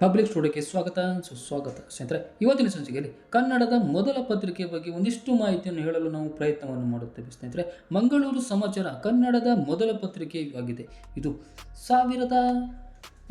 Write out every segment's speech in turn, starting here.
Public ಸ್ಟುಡಿಯೋಕ್ಕೆ ಸ್ವಾಗತ, ಸುಸ್ವಾಗತ. ಸ್ನೇಹಿತರೆ, ಇವತ್ತಿನ ಸಂಚಿಕೆಯಲ್ಲಿ ಕನ್ನಡದ ಮೊದಲ ಪತ್ರಿಕೆ ಬಗ್ಗೆ ಒಂದಿಷ್ಟು ಮಾಹಿತಿಯನ್ನು ಹೇಳಲು ನಾವು ಪ್ರಯತ್ನವನ್ನು ಮಾಡುತ್ತೇವೆ. ಸ್ನೇಹಿತರೆ, ಮಂಗಳೂರು ಸಮಾಚಾರ ಕನ್ನಡದ ಮೊದಲ ಪತ್ರಿಕೆಯಾಗಿದೆ. ಇದು ಸಾವಿರದ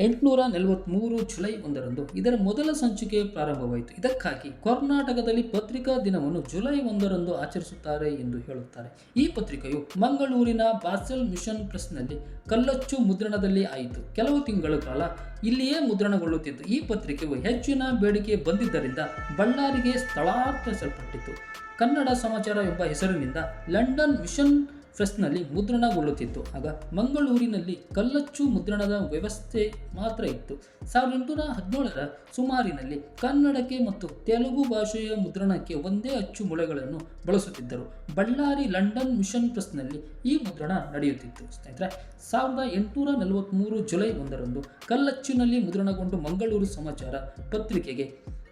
ಎಂಟುನೂರ ನಲವತ್ತ್ಮೂರು ಜುಲೈ ಒಂದರಂದು ಇದರ ಮೊದಲ ಸಂಚಿಕೆ ಪ್ರಾರಂಭವಾಯಿತು. ಇದಕ್ಕಾಗಿ ಕರ್ನಾಟಕದಲ್ಲಿ ಪತ್ರಿಕಾ ದಿನವನ್ನು ಜುಲೈ ಒಂದರಂದು ಆಚರಿಸುತ್ತಾರೆ ಎಂದು ಹೇಳುತ್ತಾರೆ. ಈ ಪತ್ರಿಕೆಯು ಮಂಗಳೂರಿನ ಬಾಸೆಲ್ ಮಿಷನ್ ಪ್ರೆಸ್ನಲ್ಲಿ ಕಲ್ಲಚ್ಚು ಮುದ್ರಣದಲ್ಲಿ ಆಯಿತು. ಕೆಲವು ತಿಂಗಳ ಕಾಲ ಇಲ್ಲಿಯೇ ಮುದ್ರಣಗೊಳ್ಳುತ್ತಿತ್ತು. ಈ ಪತ್ರಿಕೆಯು ಹೆಚ್ಚಿನ ಬೇಡಿಕೆ ಬಂದಿದ್ದರಿಂದ ಬಳ್ಳಾರಿಗೆ ಸ್ಥಳಾಂತರಿಸಲ್ಪಟ್ಟಿತು ಕನ್ನಡ ಸಮಾಚಾರ ಎಂಬ ಹೆಸರಿನಿಂದ ಲಂಡನ್ ಮಿಷನ್ ಪ್ರೆಸ್ನಲ್ಲಿ ಮುದ್ರಣಗೊಳ್ಳುತ್ತಿತ್ತು. ಆಗ ಮಂಗಳೂರಿನಲ್ಲಿ ಕಲ್ಲಚ್ಚು ಮುದ್ರಣದ ವ್ಯವಸ್ಥೆ ಮಾತ್ರ ಇತ್ತು. ಸಾವಿರದ ಎಂಟುನೂರ ಹದಿನೇಳರ ಸುಮಾರಿನಲ್ಲಿ ಕನ್ನಡಕ್ಕೆ ಮತ್ತು ತೆಲುಗು ಭಾಷೆಯ ಮುದ್ರಣಕ್ಕೆ ಒಂದೇ ಅಚ್ಚು ಮೊಳೆಗಳನ್ನು ಬಳಸುತ್ತಿದ್ದರು. ಬಳ್ಳಾರಿ ಲಂಡನ್ ಮಿಷನ್ ಪ್ರೆಸ್ನಲ್ಲಿ ಈ ಮುದ್ರಣ ನಡೆಯುತ್ತಿತ್ತು. ಸ್ನೇಹಿತರೆ, ಸಾವಿರದ ಎಂಟುನೂರ ನಲವತ್ತ್ಮೂರು ಜುಲೈ ಒಂದರಂದು ಕಲ್ಲಚ್ಚಿನಲ್ಲಿ ಮುದ್ರಣಗೊಂಡು ಮಂಗಳೂರು ಸಮಾಚಾರ ಪತ್ರಿಕೆಗೆ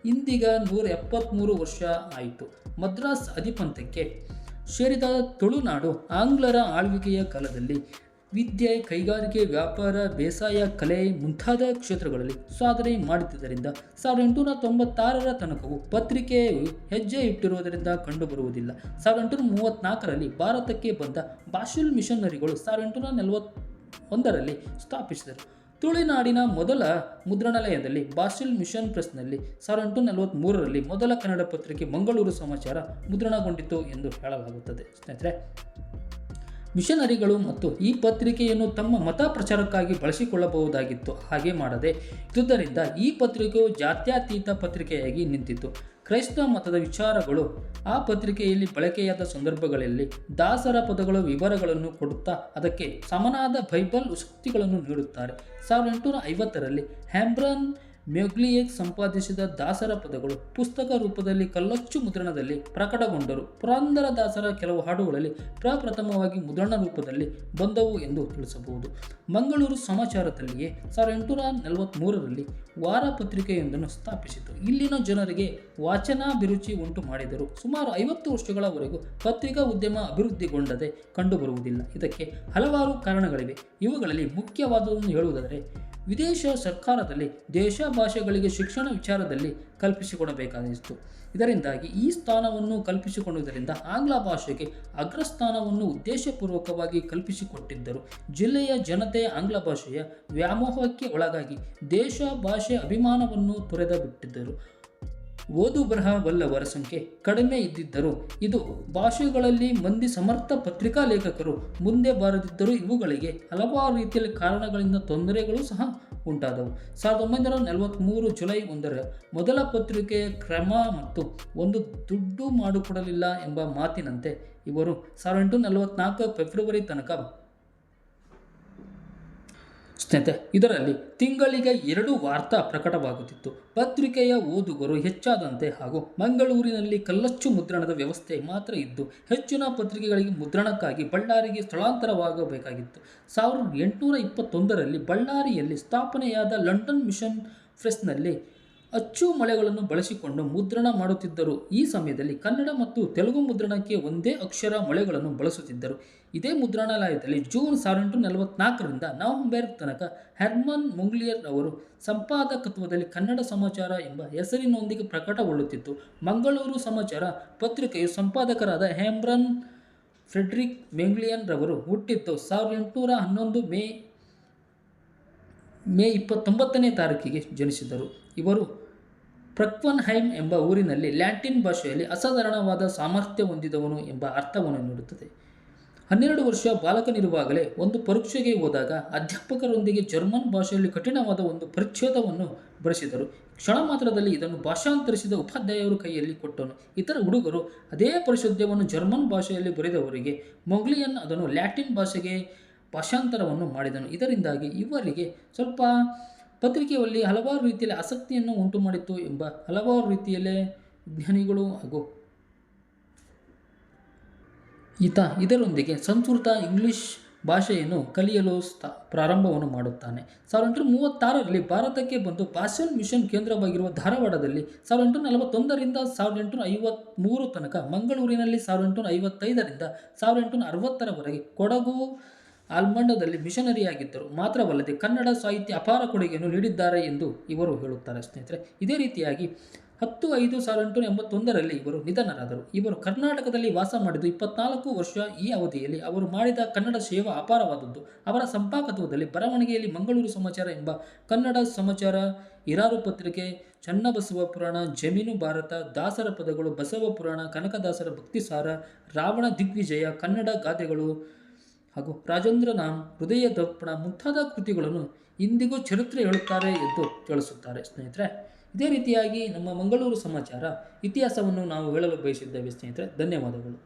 ಇಂದೀಗ ನೂರ ಎಪ್ಪತ್ತ್ಮೂರು ವರ್ಷ ಆಯಿತು. ಮದ್ರಾಸ್ ಅಧಿಪಂತಕ್ಕೆ ಸೇರಿದ ತುಳುನಾಡು ಆಂಗ್ಲರ ಆಳ್ವಿಕೆಯ ಕಾಲದಲ್ಲಿ ವಿದ್ಯೆ, ಕೈಗಾರಿಕೆ, ವ್ಯಾಪಾರ, ಬೇಸಾಯ, ಕಲೆ ಮುಂತಾದ ಕ್ಷೇತ್ರಗಳಲ್ಲಿ ಸಾಧನೆ ಮಾಡುತ್ತಿದ್ದರಿಂದ ಸಾವಿರದ ಎಂಟುನೂರ ತೊಂಬತ್ತಾರರ ತನಕವು ಪತ್ರಿಕೆಯು ಹೆಜ್ಜೆ ಇಟ್ಟಿರುವುದರಿಂದ ಕಂಡುಬರುವುದಿಲ್ಲ. ಸಾವಿರದ ಎಂಟುನೂರ ಮೂವತ್ತ್ನಾಲ್ಕರಲ್ಲಿ ಭಾರತಕ್ಕೆ ಬಂದ ಬಾಷುಲ್ ಮಿಷನರಿಗಳು ಸಾವಿರದ ಎಂಟುನೂರ ನಲವತ್ತೊಂದರಲ್ಲಿ ಸ್ಥಾಪಿಸಿದರು. ತುಳುನಾಡಿನ ಮೊದಲ ಮುದ್ರಣಾಲಯದಲ್ಲಿ ಬಾಸಿಲ್ ಮಿಷನ್ ಪ್ರೆಸ್ನಲ್ಲಿ ಸಾವಿರದ ಎಂಟುನೂರ ನಲವತ್ತ್ಮೂರರಲ್ಲಿ ಮೊದಲ ಕನ್ನಡ ಪತ್ರಿಕೆ ಮಂಗಳೂರು ಸಮಾಚಾರ ಮುದ್ರಣಗೊಂಡಿತು ಎಂದು ಹೇಳಲಾಗುತ್ತದೆ. ಸ್ನೇಹಿತರೆ, ಮಿಷನರಿಗಳು ಮತ್ತು ಈ ಪತ್ರಿಕೆಯನ್ನು ತಮ್ಮ ಮತ ಪ್ರಚಾರಕ್ಕಾಗಿ ಬಳಸಿಕೊಳ್ಳಬಹುದಾಗಿತ್ತು. ಹಾಗೆ ಮಾಡದೆ ಇದ್ದುದರಿಂದ ಈ ಪತ್ರಿಕೆಯು ಜಾತ್ಯತೀತ ಪತ್ರಿಕೆಯಾಗಿ ನಿಂತಿತು ಕ್ರೈಸ್ತ ಮತದ ವಿಚಾರಗಳು ಆ ಪತ್ರಿಕೆಯಲ್ಲಿ ಬಳಕೆಯಾದ ಸಂದರ್ಭಗಳಲ್ಲಿ ದಾಸರ ಪದಗಳ ವಿವರಗಳನ್ನು ಕೊಡುತ್ತಾ ಅದಕ್ಕೆ ಸಮನಾದ ಬೈಬಲ್ ಉಕ್ತಿಗಳನ್ನು ನೀಡುತ್ತಾರೆ. ಸಾವಿರದ ಎಂಟುನೂರ ಐವತ್ತರಲ್ಲಿ ಹ್ಯಾಂಬ್ರನ್ ಮೆಗ್ಲಿಯೇಕ್ ಸಂಪಾದಿಸಿದ ದಾಸರ ಪದಗಳು ಪುಸ್ತಕ ರೂಪದಲ್ಲಿ ಕಲ್ಲಚ್ಚು ಮುದ್ರಣದಲ್ಲಿ ಪ್ರಕಟಗೊಂಡರು. ಪುರಂದರ ದಾಸರ ಕೆಲವು ಹಾಡುಗಳಲ್ಲಿ ಪ್ರಪ್ರಥಮವಾಗಿ ಮುದ್ರಣ ರೂಪದಲ್ಲಿ ಬಂದವು ಎಂದು ತಿಳಿಸಬಹುದು. ಮಂಗಳೂರು ಸಮಾಚಾರದಲ್ಲಿಯೇ ಸಾವಿರದ ಎಂಟುನೂರ ನಲವತ್ತ್ಮೂರರಲ್ಲಿ ವಾರ ಪತ್ರಿಕೆಯೊಂದನ್ನು ಸ್ಥಾಪಿಸಿತು. ಇಲ್ಲಿನ ಜನರಿಗೆ ವಾಚನಾಭಿರುಚಿ ಉಂಟು ಮಾಡಿದರು. ಸುಮಾರು ಐವತ್ತು ವರ್ಷಗಳವರೆಗೂ ಪತ್ರಿಕಾ ಉದ್ಯಮ ಅಭಿವೃದ್ಧಿಗೊಂಡದೆ ಕಂಡುಬರುವುದಿಲ್ಲ. ಇದಕ್ಕೆ ಹಲವಾರು ಕಾರಣಗಳಿವೆ. ಇವುಗಳಲ್ಲಿ ಮುಖ್ಯವಾದುದನ್ನು ಹೇಳುವುದಾದರೆ ವಿದೇಶ ಸರ್ಕಾರದಲ್ಲಿ ದೇಶ ಭಾಷೆಗಳಿಗೆ ಶಿಕ್ಷಣ ವಿಚಾರದಲ್ಲಿ ಕಲ್ಪಿಸಿಕೊಡಬೇಕಾಗಿತ್ತು ಇದರಿಂದಾಗಿ ಈ ಸ್ಥಾನವನ್ನು ಕಲ್ಪಿಸಿಕೊಂಡುವುದರಿಂದ ಆಂಗ್ಲ ಭಾಷೆಗೆ ಅಗ್ರಸ್ಥಾನವನ್ನು ಉದ್ದೇಶಪೂರ್ವಕವಾಗಿ ಕಲ್ಪಿಸಿಕೊಟ್ಟಿದ್ದರು. ಜಿಲ್ಲೆಯ ಜನತೆ ಆಂಗ್ಲ ಭಾಷೆಯ ವ್ಯಾಮೋಹಕ್ಕೆ ಒಳಗಾಗಿ ದೇಶ ಭಾಷೆ ಅಭಿಮಾನವನ್ನು ತೊರೆದ ಬಿಟ್ಟಿದ್ದರು ಓದು ಬರಹ ಬಲ್ಲವರ ಸಂಖ್ಯೆ ಕಡಿಮೆ ಇದ್ದಿದ್ದರೂ ಇದು ಭಾಷೆಗಳಲ್ಲಿ ಮಂದಿ ಸಮರ್ಥ ಪತ್ರಿಕಾ ಲೇಖಕರು ಮುಂದೆ ಬಾರದಿದ್ದರೂ ಇವುಗಳಿಗೆ ಹಲವಾರು ರೀತಿಯಲ್ಲಿ ಕಾರಣಗಳಿಂದ ತೊಂದರೆಗಳು ಸಹ ಉಂಟಾದವು. ಸಾವಿರದ ಒಂಬೈನೂರ ನಲವತ್ತ್ಮೂರು ಜುಲೈ ಒಂದರ ಮೊದಲ ಪತ್ರಿಕೆಯ ಕ್ರಮ ಮತ್ತು ಒಂದು ದುಡ್ಡು ಮಾಡಿಕೊಡಲಿಲ್ಲ ಎಂಬ ಮಾತಿನಂತೆ ಇವರು ಸಾವಿರದ ಎಂಟು ನಲವತ್ನಾಲ್ಕು ಫೆಬ್ರವರಿ ತನಕ ಸ್ನೇಹಿತರೆ, ಇದರಲ್ಲಿ ತಿಂಗಳಿಗೆ ಎರಡು ವಾರ್ತಾ ಪ್ರಕಟವಾಗುತ್ತಿತ್ತು. ಪತ್ರಿಕೆಯ ಓದುಗರು ಹೆಚ್ಚಾದಂತೆ ಹಾಗೂ ಮಂಗಳೂರಿನಲ್ಲಿ ಕಲ್ಲಚ್ಚು ಮುದ್ರಣದ ವ್ಯವಸ್ಥೆ ಮಾತ್ರ ಇದ್ದು, ಹೆಚ್ಚಿನ ಪತ್ರಿಕೆಗಳಿಗೆ ಮುದ್ರಣಕ್ಕಾಗಿ ಬಳ್ಳಾರಿಗೆ ಸ್ಥಳಾಂತರವಾಗಬೇಕಾಗಿತ್ತು. ಸಾವಿರದ ಎಂಟುನೂರ ಇಪ್ಪತ್ತೊಂದರಲ್ಲಿ ಬಳ್ಳಾರಿಯಲ್ಲಿ ಸ್ಥಾಪನೆಯಾದ ಲಂಡನ್ ಮಿಷನ್ ಪ್ರೆಸ್ನಲ್ಲಿ ಅಚ್ಚು ಮಳೆಗಳನ್ನು ಬಳಸಿಕೊಂಡು ಮುದ್ರಣ ಮಾಡುತ್ತಿದ್ದರು. ಈ ಸಮಯದಲ್ಲಿ ಕನ್ನಡ ಮತ್ತು ತೆಲುಗು ಮುದ್ರಣಕ್ಕೆ ಒಂದೇ ಅಕ್ಷರ ಮೊಳೆಗಳನ್ನು ಬಳಸುತ್ತಿದ್ದರು. ಇದೇ ಮುದ್ರಣಾಲಯದಲ್ಲಿ ಜೂನ್ ಸಾವಿರದ ಎಂಟು ನಲವತ್ನಾಲ್ಕರಿಂದ ನವೆಂಬರ್ ತನಕ ಹೆರ್ಮನ್ ಮುಂಗ್ಲಿಯರ್ ಅವರು ಸಂಪಾದಕತ್ವದಲ್ಲಿ ಕನ್ನಡ ಸಮಾಚಾರ ಎಂಬ ಹೆಸರಿನೊಂದಿಗೆ ಪ್ರಕಟಗೊಳ್ಳುತ್ತಿತ್ತು. ಮಂಗಳೂರು ಸಮಾಚಾರ ಪತ್ರಿಕೆಯು ಸಂಪಾದಕರಾದ ಹೆಮ್ರನ್ ಫ್ರೆಡ್ರಿಕ್ ಮೆಂಗ್ಲಿಯನ್ ರವರು ಹುಟ್ಟಿದ್ದು ಸಾವಿರದ ಎಂಟುನೂರ ಹನ್ನೊಂದು ಮೇ ಮೇ ಇಪ್ಪತ್ತೊಂಬತ್ತನೇ ತಾರೀಕಿಗೆ ಜನಿಸಿದರು. ಇವರು ಪ್ರಕ್ವನ್ಹೈಮ್ ಎಂಬ ಊರಿನಲ್ಲಿ ಲ್ಯಾಟಿನ್ ಭಾಷೆಯಲ್ಲಿ ಅಸಾಧಾರಣವಾದ ಸಾಮರ್ಥ್ಯ ಹೊಂದಿದವನು ಎಂಬ ಅರ್ಥವನ್ನು ನೀಡುತ್ತದೆ. ಹನ್ನೆರಡು ವರ್ಷ ಬಾಲಕನಿರುವಾಗಲೇ ಒಂದು ಪರೀಕ್ಷೆಗೆ ಹೋದಾಗ ಅಧ್ಯಾಪಕರೊಂದಿಗೆ ಜರ್ಮನ್ ಭಾಷೆಯಲ್ಲಿ ಕಠಿಣವಾದ ಒಂದು ಪರಿಚ್ಛೇದವನ್ನು ಬರೆಸಿದರು. ಕ್ಷಣ ಮಾತ್ರದಲ್ಲಿ ಇದನ್ನು ಭಾಷಾಂತರಿಸಿದ ಉಪಾಧ್ಯಾಯರು ಕೈಯಲ್ಲಿ ಕೊಟ್ಟನು. ಇತರ ಹುಡುಗರು ಅದೇ ಪರಿಶುದ್ಧವನ್ನು ಜರ್ಮನ್ ಭಾಷೆಯಲ್ಲಿ ಬರೆದವರಿಗೆ ಮೊಗ್ಲಿಯನ್ ಅದನ್ನು ಲ್ಯಾಟಿನ್ ಭಾಷೆಗೆ ಭಾಷಾಂತರವನ್ನು ಮಾಡಿದನು. ಇದರಿಂದಾಗಿ ಇವರಿಗೆ ಸ್ವಲ್ಪ ಪತ್ರಿಕೆಯಲ್ಲಿ ಹಲವಾರು ರೀತಿಯಲ್ಲಿ ಆಸಕ್ತಿಯನ್ನು ಉಂಟು ಮಾಡಿತ್ತು ಎಂಬ ಹಲವಾರು ರೀತಿಯಲ್ಲೇ ವಿಜ್ಞಾನಿಗಳು ಹಾಗೂ ಈತ ಇದರೊಂದಿಗೆ ಸಂಸ್ಕೃತ, ಇಂಗ್ಲಿಷ್ ಭಾಷೆಯನ್ನು ಕಲಿಯಲು ಸ್ಥ, ಪ್ರಾರಂಭವನ್ನು ಮಾಡುತ್ತಾನೆ. ಸಾವಿರದ ಎಂಟುನೂರ ಮೂವತ್ತಾರರಲ್ಲಿ ಭಾರತಕ್ಕೆ ಬಂದು ಪಾಶನ್ ಮಿಷನ್ ಕೇಂದ್ರವಾಗಿರುವ ಧಾರವಾಡದಲ್ಲಿ ಸಾವಿರದ ಎಂಟುನೂರ ನಲವತ್ತೊಂದರಿಂದ ಸಾವಿರದ ಎಂಟುನೂರ ಐವತ್ತ್ಮೂರು ತನಕ ಮಂಗಳೂರಿನಲ್ಲಿ ಸಾವಿರದ ಎಂಟುನೂರ ಐವತ್ತೈದರಿಂದ ಸಾವಿರದ ಎಂಟುನೂರ ಅರವತ್ತರವರೆಗೆ ಕೊಡಗು ಆಲ್ಮಂಡದಲ್ಲಿ ಮಿಷನರಿಯಾಗಿದ್ದರು ಮಾತ್ರವಲ್ಲದೆ ಕನ್ನಡ ಸಾಹಿತ್ಯ ಅಪಾರ ಕೊಡುಗೆಯನ್ನು ನೀಡಿದ್ದಾರೆ ಎಂದು ಇವರು ಹೇಳುತ್ತಾರೆ ಸ್ನೇಹಿತರೆ. ಇದೇ ರೀತಿಯಾಗಿ ಹತ್ತು ಐದು ಸಾವಿರದ ಎಂಟುನೂರ ಎಂಬತ್ತೊಂದರಲ್ಲಿ ಇವರು ನಿಧನರಾದರು. ಇವರು ಕರ್ನಾಟಕದಲ್ಲಿ ವಾಸ ಮಾಡಿದ್ದು ಇಪ್ಪತ್ನಾಲ್ಕು ವರ್ಷ ಈ ಅವಧಿಯಲ್ಲಿ ಅವರು ಮಾಡಿದ ಕನ್ನಡ ಸೇವಾ ಅಪಾರವಾದದ್ದು. ಅವರ ಸಂಪಾದಕತ್ವದಲ್ಲಿ ಬರವಣಿಗೆಯಲ್ಲಿ ಮಂಗಳೂರು ಸಮಾಚಾರ ಎಂಬ ಕನ್ನಡ ಸಮಾಚಾರ ಇರಾರು ಪತ್ರಿಕೆ, ಚನ್ನಬಸವ ಪುರಾಣ, ಜಮೀನು ಭಾರತ, ದಾಸರ ಪದಗಳು, ಬಸವ ಪುರಾಣ, ಕನಕದಾಸರ ಭಕ್ತಿಸಾರ, ರಾವಣ ದಿಗ್ವಿಜಯ, ಕನ್ನಡ ಗಾದೆಗಳು ಹಾಗೂ ರಾಜೇಂದ್ರ ನಾಮ್ ಹೃದಯ ದರ್ಪಣ ಮುಂತಾದ ಕೃತಿಗಳನ್ನು ಇಂದಿಗೂ ಚರಿತ್ರೆ ಹೇಳುತ್ತಾರೆ ಎಂದು ತಿಳಿಸುತ್ತಾರೆ. ಸ್ನೇಹಿತರೆ, ಇದೇ ರೀತಿಯಾಗಿ ನಮ್ಮ ಮಂಗಳೂರು ಸಮಾಚಾರ ಇತಿಹಾಸವನ್ನು ನಾವು ಹೇಳಲು ಬಯಸಿದ್ದೇವೆ ಸ್ನೇಹಿತರೆ. ಧನ್ಯವಾದಗಳು.